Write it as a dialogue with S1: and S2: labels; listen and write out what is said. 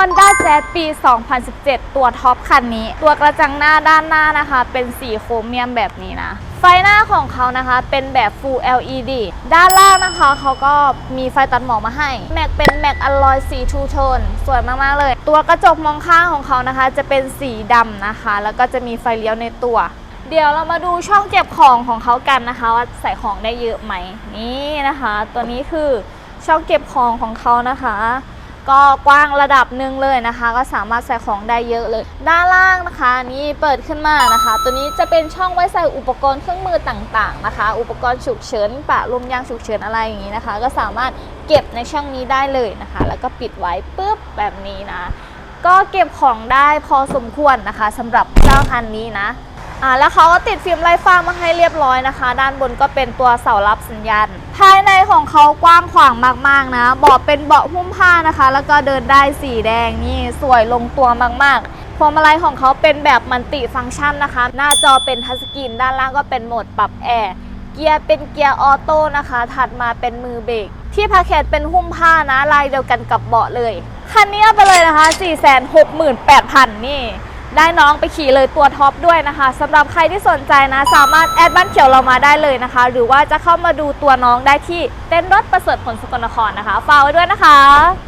S1: Honda Jazz ปี 2017 ตัวท็อปคันนี้ ตัวกระจังหน้าด้านหน้านะคะ เป็นสีโครเมียมแบบนี้นะ ไฟหน้าของเขานะคะ เป็นแบบ Full LED ด้านล่างนะคะเขาก็มีไฟตัดหมอกมาให้ แม็กเป็นแม็กอลลอยสีทูโทนสวยมาก ๆ เลย ตัวกระจกมองข้างของเขานะคะ จะเป็นสีดำนะคะ แล้วก็จะมีไฟเลี้ยวในตัว เดี๋ยวเรามาดูช่องเก็บของของเขากันนะคะว่าใส่ของได้เยอะไหมนี่นะคะ ตัวนี้คือช่องเก็บของของเขานะคะ ก็กว้างระดับหนึ่งเลยนะคะ ก็สามารถใส่ของได้เยอะเลย ด้านล่างนะคะนี่เปิดขึ้นมานะคะ ตัวนี้จะเป็นช่องไว้ใส่อุปกรณ์เครื่องมือต่างๆนะคะ อุปกรณ์ฉุกเฉินปะลมยางฉุกเฉินอะไรอย่างนี้นะคะ ก็สามารถเก็บในช่องนี้ได้เลยนะคะ แล้วก็ปิดไว้ปุ๊บแบบนี้นะ ก็เก็บของได้พอสมควรนะคะสำหรับเจ้าคันนี้นะ อ่าแล้วเขาก็ติดฟิล์มไร้ฟ้ามาให้เรียบร้อยนะคะ ด้านบนก็เป็นตัวเสารับสัญญาณ ภายในของเขากว้างขวางมากๆนะ เบาะเป็นเบาะหุ้มผ้านะคะ แล้วก็เดินได้สีแดงนี่สวยลงตัวมากๆ พวงมาลัยของเขาเป็นแบบมันติฟังก์ชันนะคะ หน้าจอเป็นทัชสกรีนด้านล่างก็เป็นโหมดปรับแอร์เกียร์เป็นเกียร์ออโต้นะคะ ถัดมาเป็นมือเบรกที่พาแคทเป็นหุ้มผ้านะลายเดียวกันกับเบาะเลยคันนี้เอาไปเลยนะคะ 468,000 นี่ ได้น้องไปขี่เลยตัวท็อปด้วยนะคะสำหรับใครที่สนใจนะ สามารถแอดบ้านเขียวเรามาได้เลยนะคะ หรือว่าจะเข้ามาดูตัวน้องได้ที่เต้นรถประเสริฐผลสกลนครนะคะฝากไว้ด้วยนะคะ